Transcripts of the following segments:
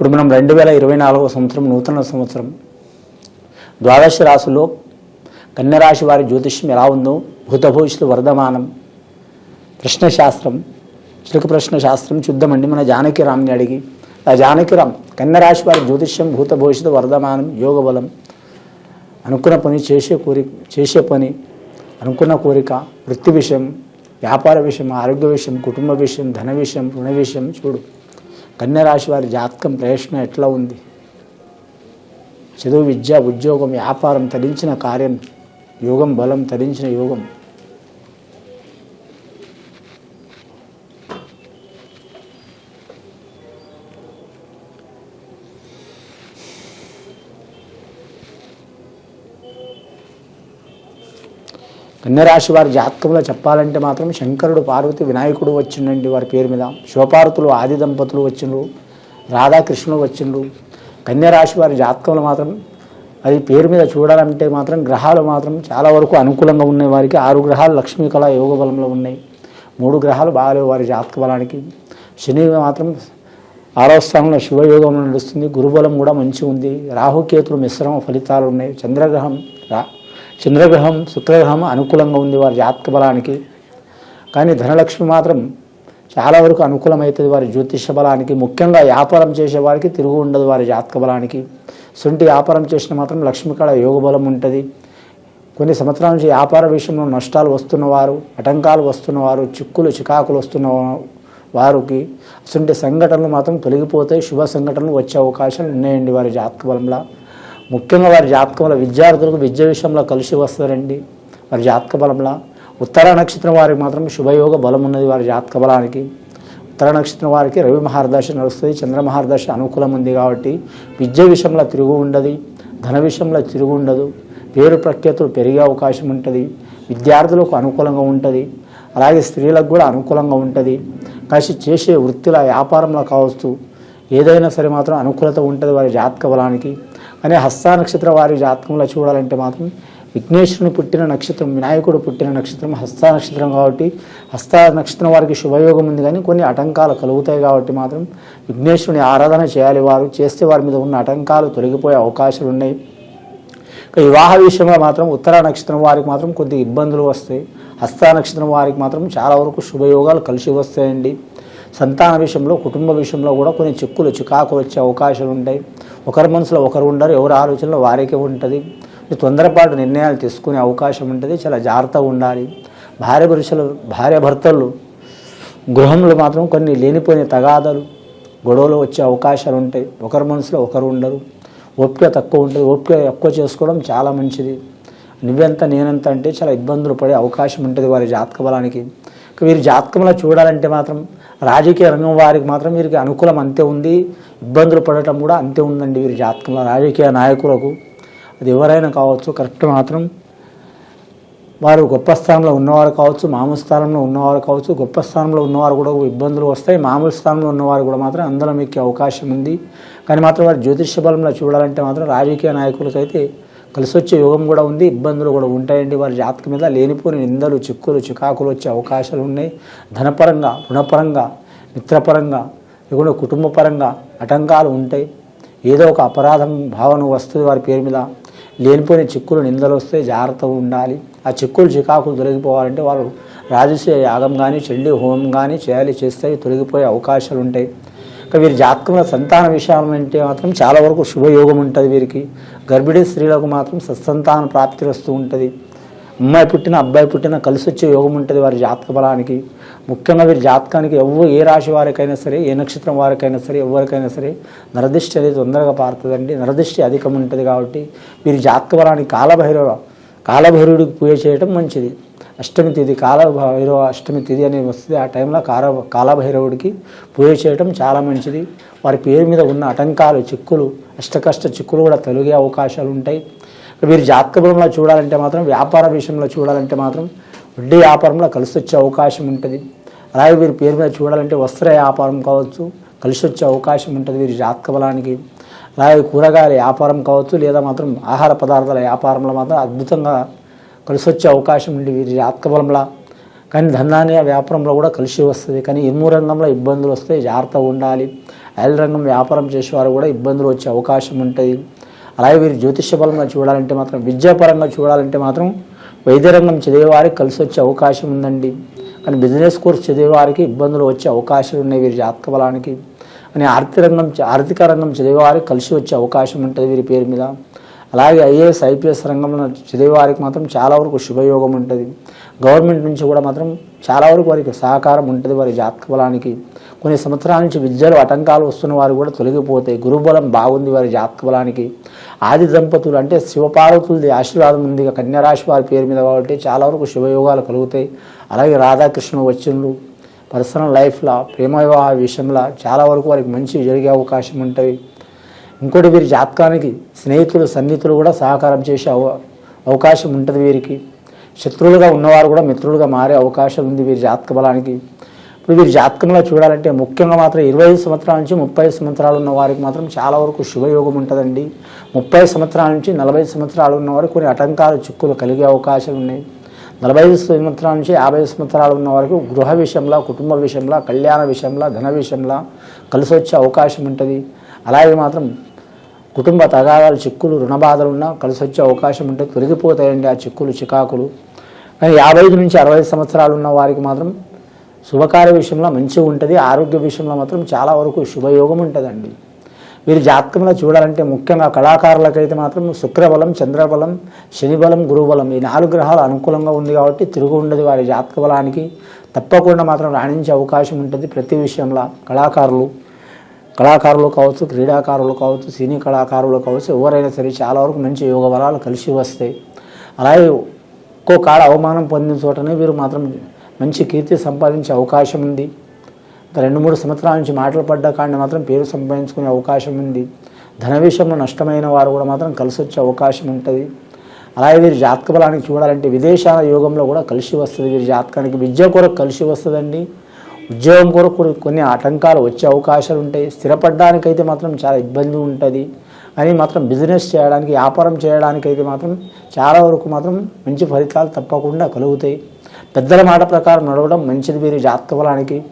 ఇప్పుడు మనం రెండు వేల ఇరవై నాలుగవ సంవత్సరం నూతన సంవత్సరం. ద్వాదశ రాశిలో కన్యరాశి వారి జ్యోతిష్యం ఎలా ఉందో భూతభవిష్యత్తు వర్ధమానం ప్రశ్నశాస్త్రం చిలుక ప్రశ్న శాస్త్రం చూద్దామండి. మన జానకిరామ్ని అడిగి ఆ జానకిరామ్ కన్యరాశి వారి జ్యోతిష్యం భూత భవిష్యత్తు వర్ధమానం యోగబలం అనుకున్న పని చేసే కోరిక చేసే పని అనుకున్న కోరిక వృత్తి విషయం వ్యాపార విషయం ఆరోగ్య విషయం కుటుంబ విషయం ధన విషయం రుణ విషయం చూడు. కన్యరాశి వారి జాతకం ప్రవేశం ఎట్లా ఉంది? చదువు విద్య ఉద్యోగం వ్యాపారం తరించిన కార్యం యోగం బలం తరించిన యోగం. కన్యరాశి వారి జాతకంలో చెప్పాలంటే మాత్రం శంకరుడు పార్వతి వినాయకుడు వచ్చిండండి వారి పేరు మీద. శివపార్వతులు ఆది దంపతులు వచ్చిండ్రు. రాధాకృష్ణులు వచ్చిండ్రు. కన్యరాశి వారి జాతకంలో మాత్రం అది పేరు మీద చూడాలంటే మాత్రం గ్రహాలు మాత్రం చాలా వరకు అనుకూలంగా ఉన్నాయి వారికి. ఆరు గ్రహాలు లక్ష్మీ కళ యోగ బలంలో ఉన్నాయి. మూడు గ్రహాలు బాగాలేవు వారి జాతక బలానికి. శని మాత్రం ఆరవ స్థానంలో శివయోగంలో నడుస్తుంది. గురుబలం కూడా మంచిగా ఉంది రాహుకేతులు మిశ్రమ ఫలితాలు ఉన్నాయి. చంద్రగ్రహం రా చంద్రగ్రహం శుక్రగ్రహం అనుకూలంగా ఉంది వారి జాతక బలానికి. కానీ ధనలక్ష్మి మాత్రం చాలా వరకు అనుకూలమవుతుంది వారి జ్యోతిష బలానికి. ముఖ్యంగా వ్యాపారం చేసే వారికి తిరుగు ఉండదు వారి జాతక బలానికి. సొంటి వ్యాపారం చేసిన మాత్రం లక్ష్మి కాడ యోగ బలం ఉంటుంది. కొన్ని సంవత్సరాల నుంచి వ్యాపార విషయంలో నష్టాలు వస్తున్నవారు ఆటంకాలు వస్తున్నవారు చిక్కులు చికాకులు వస్తున్న వారికి అటువంటి సంఘటనలు మాత్రం తొలగిపోతాయి. శుభ సంఘటనలు వచ్చే అవకాశాలు ఉన్నాయండి వారి జాతక బలంలో. ముఖ్యంగా వారి జాతకంలో విద్యార్థులకు విద్య విషయంలో కలిసి వస్తారండి వారి జాతక బలంలో. ఉత్తర నక్షత్రం వారికి మాత్రం శుభయోగ బలం ఉన్నది వారి జాతక బలానికి. ఉత్తర నక్షత్రం వారికి రవి మహారదర్శ నడుస్తుంది. చంద్ర మహారదశ అనుకూలం ఉంది కాబట్టి విద్య విషయంలో తిరుగు ఉండదు. ధన విషయంలో తిరుగు ఉండదు. పేరు ప్రఖ్యాతులు పెరిగే అవకాశం ఉంటుంది. విద్యార్థులకు అనుకూలంగా ఉంటుంది. అలాగే స్త్రీలకు కూడా అనుకూలంగా ఉంటుంది. కలిసి చేసే వృత్తిలో వ్యాపారంలో కావచ్చు. ఏదైనా సరే మాత్రం అనుకూలత ఉంటుంది వారి జాతక బలానికి. కానీ హస్త నక్షత్ర వారి జాతకంలో చూడాలంటే మాత్రం విఘ్నేశ్వరుని పుట్టిన నక్షత్రం వినాయకుడు పుట్టిన నక్షత్రం హస్త నక్షత్రం కాబట్టి హస్త నక్షత్రం వారికి శుభయోగం ఉంది కానీ కొన్ని ఆటంకాలు కలుగుతాయి కాబట్టి మాత్రం విఘ్నేశ్వరుని ఆరాధన చేయాలి వారు చేస్తే వారి మీద ఉన్న ఆటంకాలు తొలగిపోయే అవకాశాలు ఉన్నాయి. వివాహ విషయంలో మాత్రం ఉత్తర నక్షత్రం వారికి మాత్రం కొద్ది ఇబ్బందులు వస్తాయి. హస్త నక్షత్రం వారికి మాత్రం చాలా వరకు శుభయోగాలు కలిసి వస్తాయండి. సంతాన విషయంలో కుటుంబ విషయంలో కూడా కొన్ని చిక్కులు చికాకు వచ్చే అవకాశాలు ఉంటాయి. ఒకరి మనసులో ఒకరు ఉండరు ఎవరి ఆలోచనలో వారికే ఉంటుంది. తొందరపాటు నిర్ణయాలు తీసుకునే అవకాశం ఉంటుంది చాలా జాగ్రత్తగా ఉండాలి. భార్య పురుషులు భార్య భర్తలు గృహంలో మాత్రం కొన్ని లేనిపోయిన తగాదాలు గొడవలు వచ్చే అవకాశాలు ఉంటాయి. ఒకరి మనసులో ఒకరు ఉండరు. ఓపిక తక్కువ ఉంటుంది. ఓపిక ఎక్కువ చేసుకోవడం చాలా మంచిది. నువ్వెంత నేనెంత అంటే చాలా ఇబ్బందులు పడే అవకాశం ఉంటుంది వారి జాతక బలానికి. వీరి జాతకంలో చూడాలంటే మాత్రం రాజకీయ రంగం వారికి మాత్రం వీరికి అనుకూలం అంతే ఉంది. ఇబ్బందులు పడటం కూడా అంతే ఉందండి వీరి జాతకంలో రాజకీయ నాయకులకు అది ఎవరైనా కావచ్చు కరెక్ట్ మాత్రం వారు గొప్ప స్థానంలో ఉన్నవారు కావచ్చు మామూలు స్థానంలో ఉన్నవారు కావచ్చు గొప్ప స్థానంలో ఉన్నవారు కూడా ఇబ్బందులు వస్తాయి. మామూలు స్థానంలో ఉన్నవారు కూడా మాత్రం అందులో మీకు అవకాశం ఉంది. కానీ మాత్రం వారు జ్యోతిష్య బలంలో చూడాలంటే మాత్రం రాజకీయ నాయకులకైతే కలిసి వచ్చే యోగం కూడా ఉంది ఇబ్బందులు కూడా ఉంటాయండి. వారి జాతక మీద లేనిపోని నిందలు చిక్కులు చికాకులు వచ్చే అవకాశాలు ఉన్నాయి. ధనపరంగా రుణపరంగా మిత్రపరంగా లేకుండా కుటుంబ పరంగా ఆటంకాలు ఉంటాయి. ఏదో ఒక అపరాధం భావన వస్తుంది వారి పేరు మీద లేనిపోయిన చిక్కులు నిందలు వస్తే జాగ్రత్తగా ఉండాలి. ఆ చిక్కులు చికాకులు తొలగిపోవాలంటే వారు రాజసీయ యాగం కానీ చెల్లి హోమం కానీ చేయాలి చేస్తే తొలగిపోయే అవకాశాలు ఉంటాయి. ఇక వీరి జాతకంలో సంతాన విషయం అంటే మాత్రం చాలా వరకు శుభయోగం ఉంటుంది వీరికి. గర్భిణీ స్త్రీలకు మాత్రం సత్సంతాన ప్రాప్తి వస్తూ ఉంటుంది. అమ్మాయి పుట్టిన అబ్బాయి పుట్టిన కలిసి వచ్చే యోగం ఉంటుంది వారి జాతక బలానికి. ముఖ్యంగా వీరి జాతకానికి ఎవరు ఏ రాశి వారికైనా సరే ఏ నక్షత్రం వారికైనా సరే ఎవరికైనా సరే నరదిష్టి అనేది తొందరగా పారుతుందండి. నరదిష్టి అధికం ఉంటుంది కాబట్టి వీరి జాతక బలానికి కాలభైరవ కాలభైరవుడికి పూజ చేయడం మంచిది. అష్టమి తిథి కాలభైరవ అష్టమి తిథి అనేది వస్తుంది. ఆ టైంలో కాల కాలభైరవుడికి పూజ చేయడం చాలా మంచిది. వారి పేరు మీద ఉన్న ఆటంకాలు చిక్కులు అష్టకష్ట చిక్కులు కూడా తొలగే అవకాశాలు ఉంటాయి. వీరు జాతక బలంలో చూడాలంటే మాత్రం వ్యాపార విషయంలో చూడాలంటే మాత్రం వడ్డీ వ్యాపారంలో కలిసి వచ్చే అవకాశం ఉంటుంది. అలాగే వీరి పేరు మీద చూడాలంటే వస్త్ర వ్యాపారం కావచ్చు కలిసి వచ్చే అవకాశం ఉంటుంది వీరి జాతక బలానికి. అలాగే కూరగాయల వ్యాపారం కావచ్చు లేదా మాత్రం ఆహార పదార్థాల వ్యాపారంలో మాత్రం అద్భుతంగా కలిసి వచ్చే అవకాశం ఉంది వీరి జాతక కానీ ధనాన్ని వ్యాపారంలో కూడా కలిసి వస్తుంది. కానీ ఇనుము రంగంలో ఇబ్బందులు వస్తాయి జాగ్రత్తగా ఉండాలి. ఆయిల్ రంగం వ్యాపారం చేసేవారు కూడా ఇబ్బందులు వచ్చే అవకాశం ఉంటుంది. అలాగే వీరు జ్యోతిష్య బలంగా చూడాలంటే మాత్రం విద్యాపరంగా చూడాలంటే మాత్రం వైద్యరంగం చదివేవారికి కలిసి వచ్చే అవకాశం ఉందండి. కానీ బిజినెస్ కోర్స్ చదివేవారికి ఇబ్బందులు వచ్చే అవకాశాలు ఉన్నాయి వీరి జాతక బలానికి అని ఆర్థిక రంగం ఆర్థిక రంగం చదివేవారికి కలిసి వచ్చే అవకాశం ఉంటుంది వీరి పేరు మీద. అలాగే ఐఏఎస్ ఐపీఎస్ రంగంలో చదివే వారికి మాత్రం చాలా వరకు శుభయోగం ఉంటుంది. గవర్నమెంట్ నుంచి కూడా మాత్రం చాలా వరకు వారికి సహకారం ఉంటుంది వారి జాతక బలానికి. కొన్ని సంవత్సరాల నుంచి విద్యలు ఆటంకాలు వస్తున్న వారు కూడా తొలగిపోతాయి గురుబలం బాగుంది వారి జాతక బలానికి. ఆది దంపతులు అంటే శివపార్వతులది ఆశీర్వాదం ఉంది. కన్యారాశి వారి పేరు మీద కాబట్టి చాలా వరకు శుభయోగాలు కలుగుతాయి. అలాగే రాధాకృష్ణ వచ్చిండ్రు. పర్సనల్ లైఫ్లో ప్రేమ వివాహ విషయంలో చాలా వరకు వారికి మంచి జరిగే అవకాశం ఉంటుంది. ఇంకోటి వీరి జాతకానికి స్నేహితులు సన్నిహితులు కూడా సహకారం చేసే అవ అవకాశం ఉంటుంది వీరికి. శత్రువులుగా ఉన్నవారు కూడా మిత్రులుగా మారే అవకాశం ఉంది వీరి జాతక బలానికి. ఇప్పుడు వీరి జాతకంలో చూడాలంటే ముఖ్యంగా మాత్రం ఇరవై ఐదు సంవత్సరాల నుంచి ముప్పై సంవత్సరాలు ఉన్న వారికి మాత్రం చాలా వరకు శుభయోగం ఉంటుందండి. ముప్పై సంవత్సరాల నుంచి నలభై సంవత్సరాలు ఉన్న వారికి కొన్ని ఆటంకాలు చిక్కులు కలిగే అవకాశాలు ఉన్నాయి. నలభై ఐదు సంవత్సరాల నుంచి యాభై సంవత్సరాలు ఉన్న వరకు గృహ విషయంలో కుటుంబ విషయంలో కళ్యాణ విషయంలో ధన విషయంలో కలిసి వచ్చే అవకాశం ఉంటుంది. అలాగే మాత్రం కుటుంబ తగాదాలు చిక్కులు రుణ బాధలు ఉన్నా కలిసి వచ్చే అవకాశం ఉంటే తొలగిపోతాయండి ఆ చిక్కులు చికాకులు. కానీ యాభై ఐదు నుంచి అరవై సంవత్సరాలు ఉన్న వారికి మాత్రం శుభకార్య విషయంలో మంచిగా ఉంటుంది ఆరోగ్య విషయంలో మాత్రం చాలా వరకు శుభయోగం ఉంటుందండి. వీరి జాతకంలో చూడాలంటే ముఖ్యంగా కళాకారులకైతే మాత్రం శుక్రబలం చంద్రబలం శనిబలం గురుబలం ఈ నాలుగు గ్రహాలు అనుకూలంగా ఉంది కాబట్టి తిరుగు ఉండదు వారి జాతక బలానికి. తప్పకుండా మాత్రం రాణించే అవకాశం ఉంటుంది ప్రతి విషయంలో కళాకారులు. కళాకారులు కావచ్చు క్రీడాకారులు కావచ్చు సినీ కళాకారులు కావచ్చు ఎవరైనా సరే చాలా వరకు మంచి యోగ బలాలు కలిసి వస్తాయి అలాగే ఒక్కో కాడ అవమానం పొందిన చోటనే వీరు మాత్రం మంచి కీర్తి సంపాదించే అవకాశం ఉంది. రెండు మూడు సంవత్సరాల నుంచి మాటలు పడ్డ కాడిని మాత్రం పేరు సంపాదించుకునే అవకాశం ఉంది. ధన విషయంలో నష్టమైన వారు కూడా మాత్రం కలిసి వచ్చే అవకాశం ఉంటుంది. అలాగే వీరి జాతక బలానికి చూడాలంటే విదేశాల యోగంలో కూడా కలిసి వస్తుంది. వీరి జాతకానికి విద్య కొరకు కలిసి వస్తుందండి. ఉద్యోగం కొరకు కొన్ని- కొన్ని ఆటంకాలు వచ్చే అవకాశాలు ఉంటాయి. స్థిరపడడానికైతే మాత్రం చాలా ఇబ్బంది ఉంటుంది. అని మాత్రం బిజినెస్ చేయడానికి వ్యాపారం చేయడానికైతే మాత్రం చాలా వరకు మాత్రం మంచి ఫలితాలు తప్పకుండా కలుగుతాయి. పెద్దల మాట ప్రకారం నడవడం మంచిది వీరి జాతక బలానికి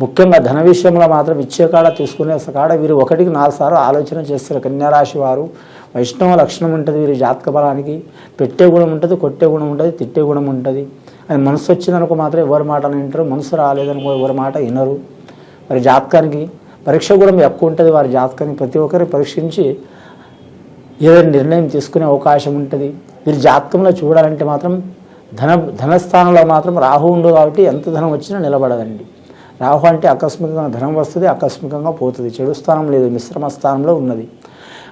ముఖ్యంగా ధన విషయంలో మాత్రం ఇచ్చే కాడ తీసుకునే కాడ వీరు ఒకటికి నాలుగు సార్లు ఆలోచన చేస్తారు కన్యారాశి వారు. వైష్ణవ లక్షణం ఉంటుంది వీరి జాతక బలానికి పెట్టే గుణం ఉంటుంది కొట్టే గుణం ఉంటుంది తిట్టే గుణం ఉంటుంది. అని మనసు వచ్చిందనుకో మాత్రం ఎవరి మాట వింటారు మనసు రాలేదనుకో ఎవరి మాట వినరు. మరి జాతకానికి పరీక్ష కూడా ఎక్కువ ఉంటుంది వారి జాతకాన్ని ప్రతి ఒక్కరిని పరీక్షించి ఏదైనా నిర్ణయం తీసుకునే అవకాశం ఉంటుంది. మీరు జాతకంలో చూడాలంటే మాత్రం ధన ధనస్థానంలో మాత్రం రాహు ఉండు కాబట్టి ఎంత ధనం వచ్చినా నిలబడదండి. రాహు అంటే ఆకస్మికంగా ధనం వస్తుంది ఆకస్మికంగా పోతుంది. చెడు స్థానం లేదు మిశ్రమ స్థానంలో ఉన్నది.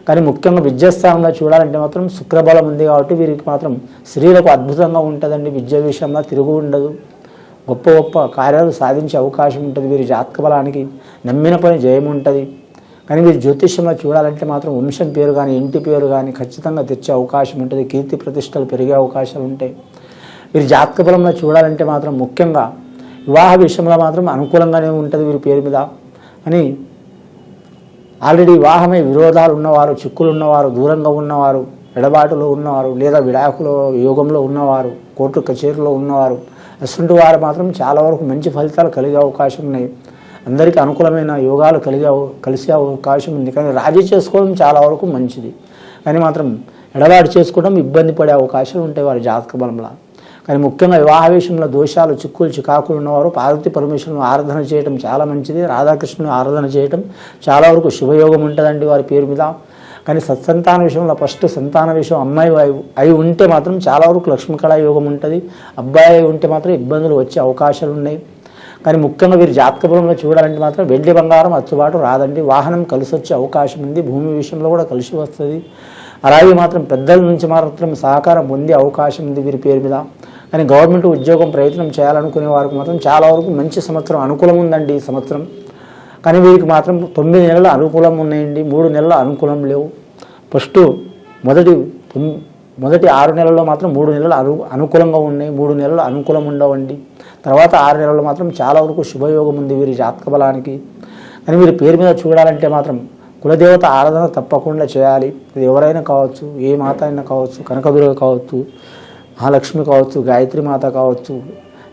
కానీ ముఖ్యంగా విద్యాస్థానంలో చూడాలంటే మాత్రం శుక్రబలం ఉంది కాబట్టి వీరికి మాత్రం స్త్రీలకు అద్భుతంగా ఉంటుందండి. విద్య విషయంలో తిరుగు ఉండదు. గొప్ప గొప్ప కార్యాలు సాధించే అవకాశం ఉంటుంది వీరి జాతక బలానికి. నమ్మిన పని జయం ఉంటుంది. కానీ వీరి జ్యోతిష్యంలో చూడాలంటే మాత్రం వంశం పేరు కానీ ఇంటి పేరు కానీ ఖచ్చితంగా తెచ్చే అవకాశం ఉంటుంది. కీర్తి ప్రతిష్టలు పెరిగే అవకాశాలు ఉంటాయి. వీరి జాతక బలంలో చూడాలంటే మాత్రం ముఖ్యంగా వివాహ విషయంలో మాత్రం అనుకూలంగానే ఉంటుంది వీరి పేరు మీద. అని ఆల్రెడీ వివాహమై విరోధాలు ఉన్నవారు చిక్కులు ఉన్నవారు దూరంగా ఉన్నవారు ఎడబాటులో ఉన్నవారు లేదా విడాకుల యోగంలో ఉన్నవారు కోర్టు కచేరీలో ఉన్నవారు అటువంటి వారు మాత్రం చాలా వరకు మంచి ఫలితాలు కలిగే అవకాశం ఉన్నాయి. అందరికీ అనుకూలమైన యోగాలు కలిగే కలిసే అవకాశం ఉంది. కానీ రాజీ చేసుకోవడం చాలా వరకు మంచిది. కానీ మాత్రం ఎడబాటు చేసుకోవడం ఇబ్బంది పడే అవకాశాలు ఉంటాయి వారి జాతక బలంలో. కానీ ముఖ్యంగా వివాహ విషయంలో దోషాలు చిక్కులు చికాకులు ఉన్నవారు పార్వతి పరమేశ్వరుని ఆరాధన చేయడం చాలా మంచిది. రాధాకృష్ణుని ఆరాధన చేయడం చాలా వరకు శుభయోగం ఉంటుందండి వారి పేరు మీద. కానీ సత్సంతాన విషయంలో ఫస్ట్ సంతాన విషయం అమ్మాయి అయి- అయి ఉంటే మాత్రం చాలా వరకు లక్ష్మీకళా యోగం ఉంటుంది. అబ్బాయి అయి ఉంటే మాత్రం ఇబ్బందులు వచ్చే అవకాశాలు ఉన్నాయి. కానీ ముఖ్యంగా వీరు జాతకపురంలో చూడాలంటే మాత్రం వెండి బంగారం అచ్చుబాటు రాదండి. వాహనం కలిసి వచ్చే అవకాశం ఉంది. భూమి విషయంలో కూడా కలిసి వస్తుంది. అలాగే మాత్రం పెద్దల నుంచి మాత్రం సహకారం పొందే అవకాశం ఉంది వీరి పేరు మీద. కానీ గవర్నమెంట్ ఉద్యోగం ప్రయత్నం చేయాలనుకునే వారికి మాత్రం చాలా వరకు మంచి సంవత్సరం అనుకూలం ఉందండి ఈ సంవత్సరం. కానీ వీరికి మాత్రం తొమ్మిది నెలలు అనుకూలం ఉన్నాయండి మూడు నెలలు అనుకూలం లేవు. ఫస్ట్ మొదటి మొదటి ఆరు నెలల్లో మాత్రం మూడు నెలలు అను అనుకూలంగా ఉన్నాయి మూడు నెలలు అనుకూలం ఉండవండి. తర్వాత ఆరు నెలలు మాత్రం చాలా వరకు శుభయోగం ఉంది వీరి జాతక బలానికి. కానీ వీరి పేరు మీద చూడాలంటే మాత్రం కులదేవత ఆరాధన తప్పకుండా చేయాలి. అది ఎవరైనా కావచ్చు ఏ మాత అయినా కావచ్చు కనకదుర్గ కావచ్చు మహాలక్ష్మి కావచ్చు గాయత్రి మాత కావచ్చు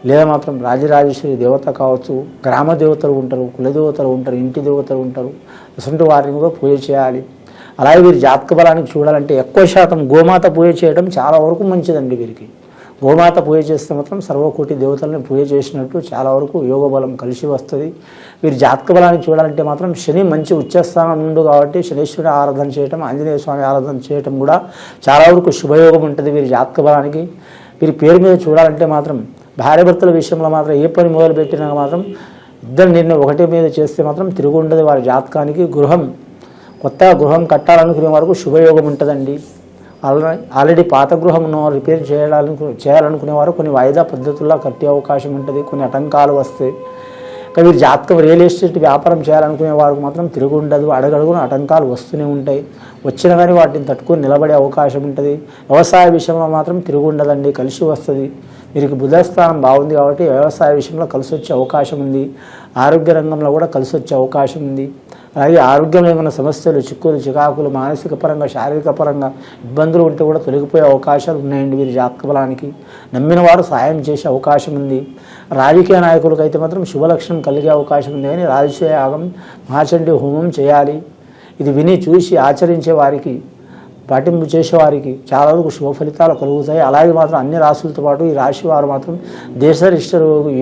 లేదా మాత్రం రాజరాజేశ్వరి దేవత కావచ్చు గ్రామ దేవతలు ఉంటారు కులదేవతలు ఉంటారు ఇంటి దేవతలు ఉంటారు అసలు వారిని కూడా పూజ చేయాలి. అలాగే వీరి జాతక బలానికి చూడాలంటే ఎక్కువ శాతం గోమాత పూజ చేయడం చాలా వరకు మంచిదండి వీరికి. గోమాత పూజ చేస్తే మాత్రం సర్వకోటి దేవతలను పూజ చేసినట్టు చాలా వరకు యోగ బలం కలిసి వస్తుంది. వీరి జాతక బలాన్ని చూడాలంటే మాత్రం శని మంచి ఉచ్చస్థానం ఉండు కాబట్టి శనీశ్వరుని ఆరాధన చేయటం ఆంజనేయ స్వామి ఆరాధన చేయటం కూడా చాలా వరకు శుభయోగం ఉంటుంది వీరి జాతక బలానికి. వీరి పేరు మీద చూడాలంటే మాత్రం భార్యభర్తల విషయంలో మాత్రం ఏ పని మొదలు పెట్టినా మాత్రం ఇద్దరు నిర్ణయం ఒకటి మీద చేస్తే మాత్రం తిరుగు ఉండదు వారి జాతకానికి. గృహం కొత్తగా గృహం కట్టాలనుకునే వరకు శుభయోగం ఉంటుందండి. ఆల్రెడీ ఆల్రెడీ పాత గృహం రిపేర్ చేయాలనుకు చేయాలనుకునే వారు కొన్ని వాయిదా పద్ధతుల్లో కట్టే అవకాశం ఉంటుంది కొన్ని ఆటంకాలు వస్తాయి. కానీ మీరు జాతకం రియల్ ఎస్టేట్ వ్యాపారం చేయాలనుకునే వారికి మాత్రం తిరుగు ఉండదు అడగడుగున ఆటంకాలు వస్తూనే ఉంటాయి. వచ్చినా కానీ వాటిని తట్టుకొని నిలబడే అవకాశం ఉంటుంది. వ్యవసాయ విషయంలో మాత్రం తిరుగు ఉండదండి కలిసి వస్తుంది. వీరికి బుధస్థానం బాగుంది కాబట్టి వ్యవసాయ విషయంలో కలిసి వచ్చే అవకాశం ఉంది. ఆరోగ్య రంగంలో కూడా కలిసి వచ్చే అవకాశం ఉంది. అలాగే ఆరోగ్యం ఏమైనా సమస్యలు చిక్కులు చికాకులు మానసిక పరంగా శారీరక పరంగా ఇబ్బందులు ఉంటే కూడా తొలగిపోయే అవకాశాలు ఉన్నాయండి వీరి జాతక బలానికి. నమ్మిన వారు సాయం చేసే అవకాశం ఉంది. రాజకీయ నాయకులకు అయితే మాత్రం శుభలక్షణం కలిగే అవకాశం ఉంది. కానీ రాజకీయ యాగం మహాచండి హోమం చేయాలి. ఇది విని చూసి ఆచరించే వారికి పాటింపు చేసేవారికి చాలా వరకు శుభ ఫలితాలు కలుగుతాయి. అలాగే మాత్రం అన్ని రాశులతో పాటు ఈ రాశి వారు మాత్రం దేశరిష్ట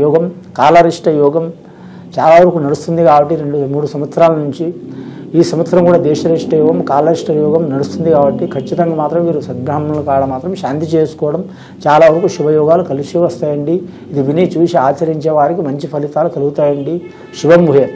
యోగం కాలరిష్ట యోగం చాలా వరకు నడుస్తుంది కాబట్టి రెండు మూడు సంవత్సరాల నుంచి ఈ సంవత్సరం కూడా దేశరిష్ట యోగం కాలరిష్ట యోగం నడుస్తుంది కాబట్టి ఖచ్చితంగా మాత్రం మీరు సద్బ్రాహ్మణుల కాడ మాత్రం శాంతి చేసుకోవడం చాలా వరకు శుభయోగాలు కలిసి వస్తాయండి. ఇది విని చూసి ఆచరించే వారికి మంచి ఫలితాలు కలుగుతాయండి. శుభం భూయత్